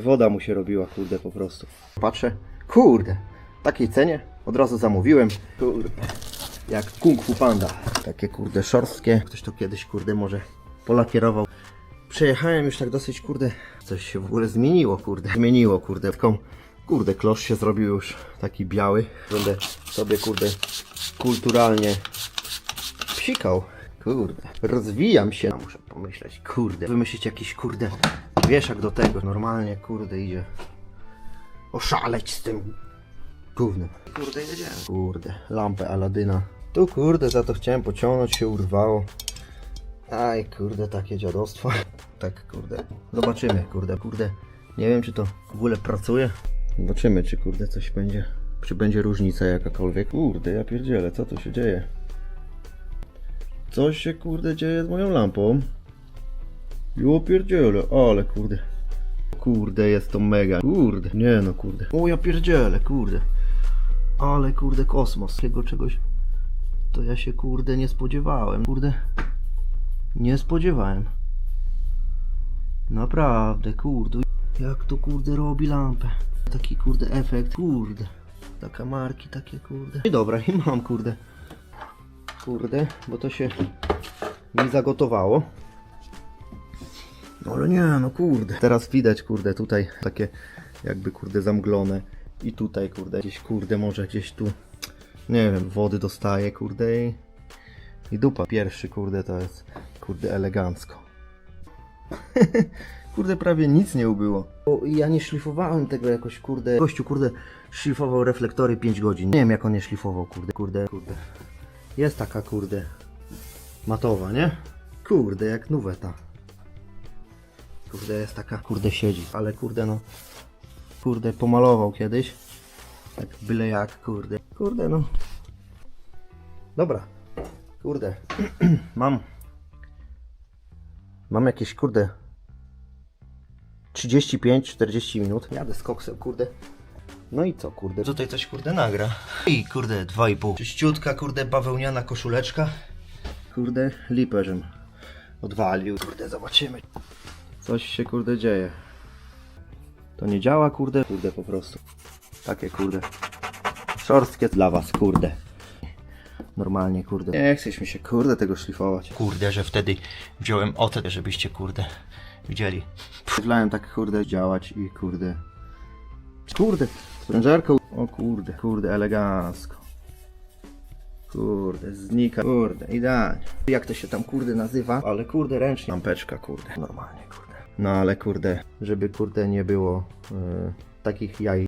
Woda mu się robiła, kurde, po prostu. Patrzę, kurde, takiej cenie od razu zamówiłem. Kurde, jak Kung Fu Panda. Takie kurde szorstkie. Ktoś to kiedyś, kurde, może polakierował. Przejechałem już tak dosyć, kurde, coś się w ogóle zmieniło, kurde. Zmieniło, kurde. Taką, kurde, klosz się zrobił już taki biały. Będę sobie, kurde, kulturalnie psikał. Kurde, rozwijam się. Muszę pomyśleć, kurde, wymyślić jakiś, kurde, wieszak do tego. Normalnie, kurde, idzie oszaleć z tym gównem. Kurde, jedziemy. Kurde, lampę Aladyna. Tu, kurde, za to chciałem pociągnąć, się urwało. Aj, kurde, takie dziadostwo. Tak, kurde. Zobaczymy, kurde, kurde. Nie wiem, czy to w ogóle pracuje. Zobaczymy, czy, kurde, coś będzie. Czy będzie różnica jakakolwiek. Kurde, ja pierdzielę, co tu się dzieje? Coś się, kurde, dzieje z moją lampą. Jo pierdzielę, ale kurde. Kurde, jest to mega. Kurde, nie no, kurde. O, ja pierdzielę, kurde. Ale kurde, kosmos. Takiego czegoś to ja się, kurde, nie spodziewałem. Kurde, nie spodziewałem. Naprawdę, kurde. Jak to, kurde, robi lampę. Taki, kurde, efekt. Kurde. Taka marki, takie, kurde. I dobra, i mam, kurde. Kurde, bo to się mi zagotowało. No ale nie, no kurde. Teraz widać, kurde, tutaj takie jakby, kurde, zamglone. I tutaj, kurde, gdzieś, kurde, może gdzieś tu, nie wiem, wody dostaje, kurde, i, i dupa. Pierwszy, kurde, to jest, kurde, elegancko. kurde, prawie nic nie ubyło. Bo ja nie szlifowałem tego jakoś, kurde. Gościu, kurde, szlifował reflektory 5 godzin. Nie wiem, jak on nie szlifował, kurde, kurde, kurde. Jest taka, kurde, matowa, nie? Kurde, jak nuweta. Kurde, jest taka, kurde, siedzi. Ale kurde, no, kurde, pomalował kiedyś. Tak byle jak, kurde. Kurde, no. Dobra. Kurde. Mam. Mam jakieś, kurde, 35-40 minut. Jadę z koksem, kurde. No i co, kurde? Tutaj coś, kurde, nagra. I, kurde, 2,5. Czyściutka, kurde, bawełniana koszuleczka. Kurde, lipę, żem odwalił. Kurde, zobaczymy. Coś się, kurde, dzieje. To nie działa, kurde. Kurde, po prostu. Takie, kurde. Szorstkie dla was, kurde. Normalnie, kurde. Nie chcesz mi się, kurde, tego szlifować. Kurde, że wtedy wziąłem ocet, żebyście kurde widzieli. Wlałem tak, kurde, działać i, kurde. Kurde, sprężarką. O kurde, kurde, elegancko. Kurde, znika, kurde, idealnie. Jak to się tam, kurde, nazywa? Ale, kurde, ręcznie. Lampeczka, kurde, normalnie, kurde. No ale, kurde, żeby, kurde, nie było e, takich jaj